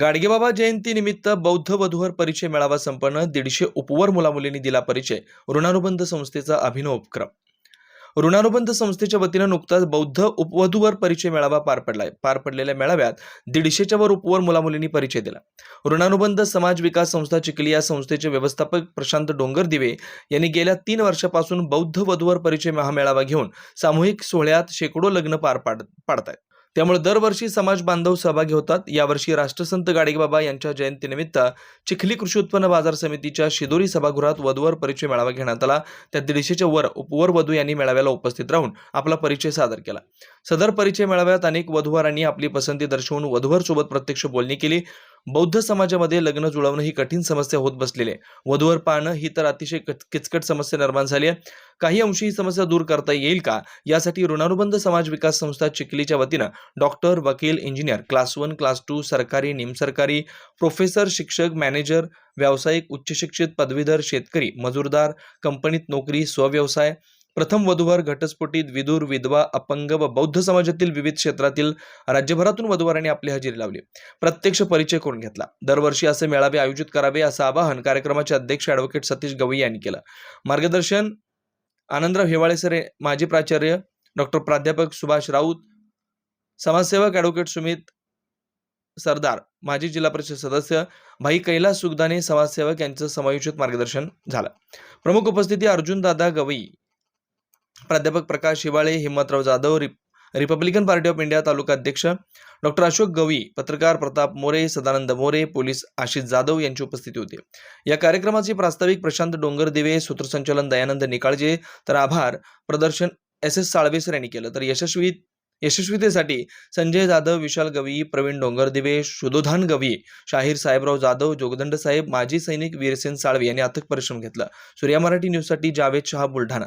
गाडगेबाबा जयंतीनिमित्त बौद्ध वधूवर परिचय मेळावा संपन्न दीडशे उपवर मुलामुलींनी दिला परिचय ऋणानुबंध संस्थेचा अभिनव उपक्रम. ऋणानुबंध संस्थेच्या वतीनं नुकताच बौद्ध उपवधूवर परिचय मेळावा पार पडलाय. पार पडलेल्या मेळाव्यात दीडशेच्या वर उपवर मुलामुलींनी परिचय दिला. ऋणानुबंध समाज विकास संस्था चिखली या संस्थेचे व्यवस्थापक प्रशांत डोंगरदिवे यांनी गेल्या तीन वर्षापासून बौद्ध वधूवर परिचय महामेळावा घेऊन सामूहिक सोहळ्यात शेकडो लग्न पार पाड पाडतायत. त्यामुळे दरवर्षी समाज बांधव सहभागी होतात. यावर्षी राष्ट्रसंत गाडगेबाबा यांच्या जयंतीनिमित्त चिखली कृषी उत्पन्न बाजार समितीच्या शिदोरी सभागृहात वधूवर परिचय मेळावा घेण्यात आला. त्या दीडशेच्या वर उपवर वधू यांनी मेळाव्याला उपस्थित राहून आपला परिचय सादर केला. सदर परिचय मेळाव्यात अनेक वधूवरांनी आपली पसंती दर्शवून वधूवर सोबत प्रत्यक्ष बोलणी केली. बौद्ध समाजामध्ये लग्न जुळवणं ही कठीण समस्या होत बसलेली आहे. वधूवर पाहणं ही तर अतिशय किचकट समस्या निर्माण झाली आहे. काही अंशी ही समस्या दूर करता येईल का? यासाठी ऋणानुबंध समाज विकास संस्था चिखलीच्या वतीनं डॉक्टर वकील engineer class one class two सरकारी निमसरकारी प्रोफेसर शिक्षक मॅनेजर व्यावसायिक उच्च शिक्षित पदवीधर शेतकरी मजूरदार कंपनीत नोकरी स्वव्यवसाय प्रथम वधूवर घटस्फोटीत विदूर विधवा अपंग व बौद्ध समाजातील विविध क्षेत्रातील राज्यभरातून वधूवरांनी आपली हजेरी लावली. प्रत्यक्ष परिचय करून घेतला? दरवर्षी असे मेळावे आयोजित करावे असं आवाहन कार्यक्रमाचे अध्यक्ष ॲडव्होकेट सतीश गवई यांनी केलं. मार्गदर्शन आनंदराव हेवाळे सर माजी प्राचार्य डॉक्टर प्राध्यापक सुभाष राऊत समाजसेवक ॲडव्होकेट सुमित सरदार माजी जिल्हा परिषद सदस्य भाई कैलास सुगदाने समाजसेवक यांचं समायोजित मार्गदर्शन झालं. प्रमुख उपस्थिती अर्जुन दादा गवई प्राध्यापक Prakash Hiwale Himmatrao Jadhav rep Republican party of India taluka अध्यक्ष डॉक्टर अशोक गवी पत्रकार प्रताप मोरे सदानंद मोरे पोलीस आशिष जाधव यांची उपस्थिती होती. या कार्यक्रमाचे प्रास्ताविक प्रशांत डोंगरदिवे सूत्रसंचालन दयानंद निकाळजे तर आभार. प्रदर्शन एस एस साळवेसर यांनी केलं. तर यशस्वी यशस्वीतेसाठी संजय जाधव विशाल गवी प्रवीण डोंगरदिवे शुधोधान गवी शाहीर साहेबराव जाधव जोगदंड साहेब माजी सैनिक वीरसेन साळवे यांनी अथक परिश्रम घेतला. सूर्या मराठी न्यूजसाठी जावेद शहा बुलढाणा.